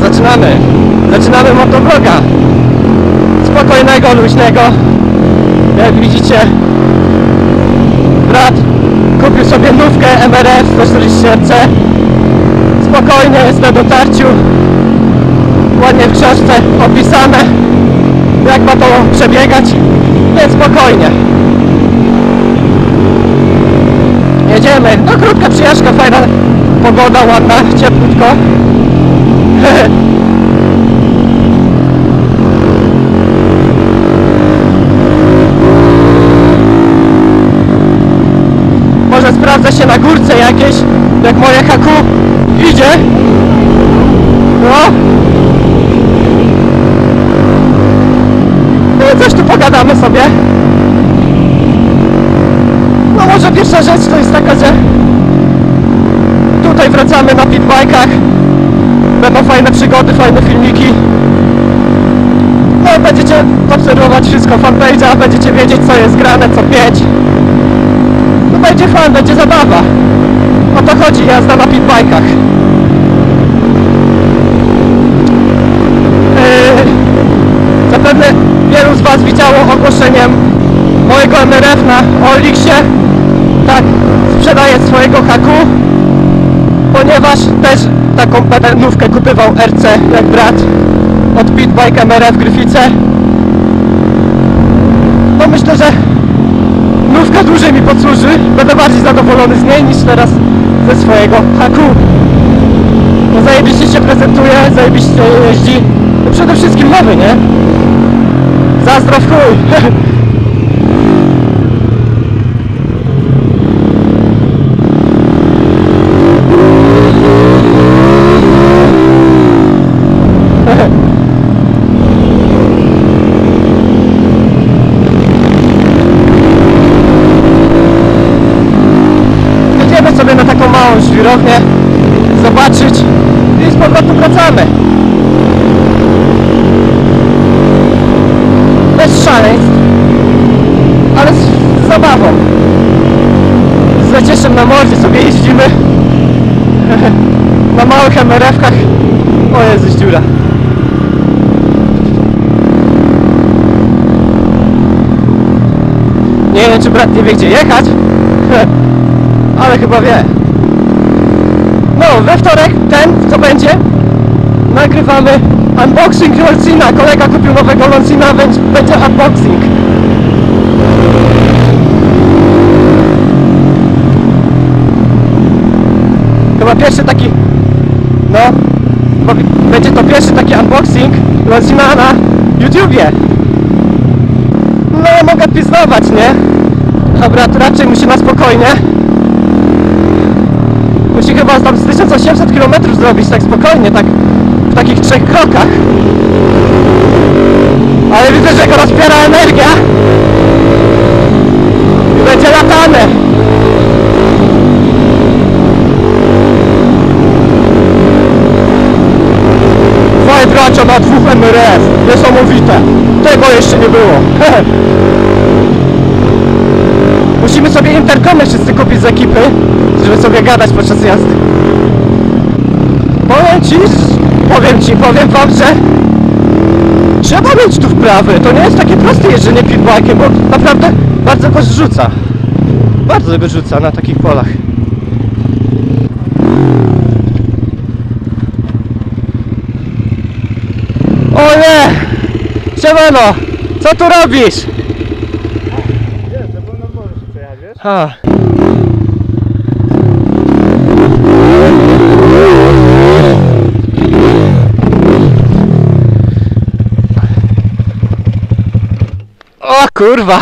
zaczynamy. Zaczynamy motovloga. Spokojnego, luźnego. Jak widzicie, brat kupił sobie nówkę MRF 140 Spokojnie, jest na dotarciu. Ładnie w książce opisane, jak ma to przebiegać, więc spokojnie. Jedziemy. No krótka przyjażdżka, fajna pogoda, ładna, cieplutko. Może sprawdza się na górce jakieś, jak moje haku idzie. No. No coś tu pogadamy sobie. No może pierwsza rzecz to jest taka, że tutaj wracamy na pitbajkach. Będą fajne przygody, fajne filmiki. No będziecie obserwować wszystko fanpage'a, będziecie wiedzieć co jest grane, co pieć. No będzie fan, będzie zabawa. O to chodzi, jazda na pitbajkach. Yy, zapewne wielu z Was widziało ogłoszeniem mojego MRF na Olixie. Tak, sprzedaję swojego haku, ponieważ też taką pedalnówkę kupywał RC jak brat od Pitbike MRF Gryfice. No myślę, że nówka dłużej mi podsłuży. Będę bardziej zadowolony z niej niż teraz ze swojego haku. No zajebiście się prezentuje, zajebiście jeździ. No przede wszystkim nowy, nie? Zazdro w chuj. Jedziemy sobie na żwirownię, zobaczyć i z powrotem wracamy. Bez szaleństw, ale z, zabawą. Z zacieszem na mordzie sobie jeździmy. na małych emerewkach. O Jezus, dziura. Nie wiem, czy brat nie wie, gdzie jechać. ale chyba wie. No, we wtorek, ten, co będzie, nagrywamy unboxing Lonsina. Kolega kupił nowego Lonsina, więc będzie unboxing. Chyba pierwszy taki, no, będzie to pierwszy taki unboxing Lonsina na YouTubie. No, mogę piznować, nie? Dobra, to raczej musi na spokojnie. Musi chyba tam z 1800 km zrobić tak spokojnie, tak w takich trzech krokach. Ale widzę, że go rozpiera energia. I będzie latane. Dwaj bracia na dwóch MRF. Niesamowite. Tego jeszcze nie było. Musimy sobie interkomy wszyscy kupić z ekipy, żeby sobie gadać podczas jazdy. Powiem ci, powiem ci, powiem wam, że trzeba mieć tu wprawy. To nie jest takie proste jeżdżenie pitbike'em, bo naprawdę bardzo go zrzuca. Bardzo go rzuca na takich polach. O nie! Siemano! Co tu robisz? Wiesz, że bo na morzu się przejechać, wiesz? A. O kurwa!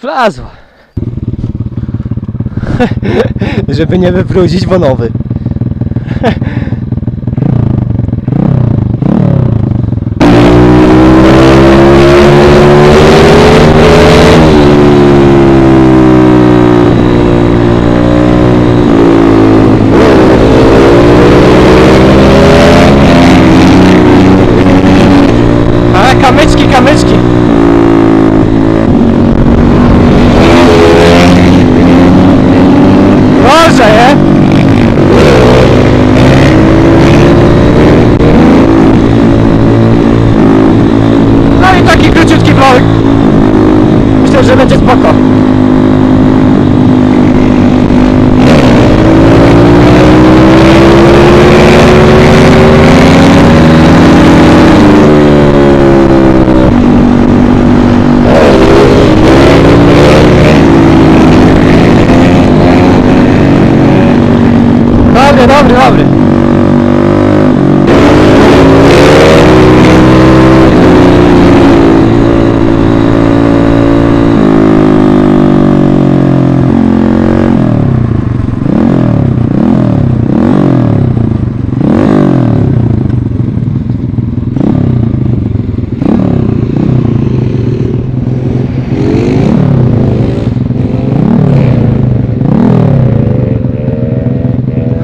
Wlazła. Żeby nie wybrudzić, bo nowy. pra abre, abre, abre.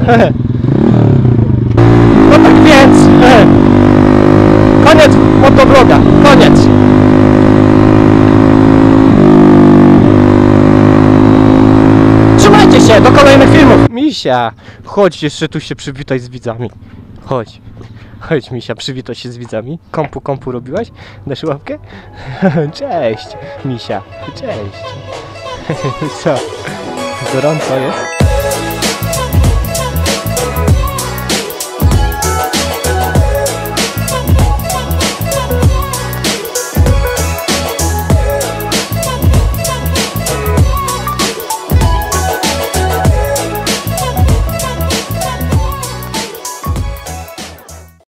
No tak więc, koniec motovloga, koniec. Trzymajcie się, do kolejnych filmów. Misia, chodź jeszcze tu się przywitaj z widzami. Chodź. Chodź Misia, przywitaj się z widzami. Kompu, kompu robiłaś? Dasz łapkę? Cześć, Misia. Cześć. Co? Gorąco jest?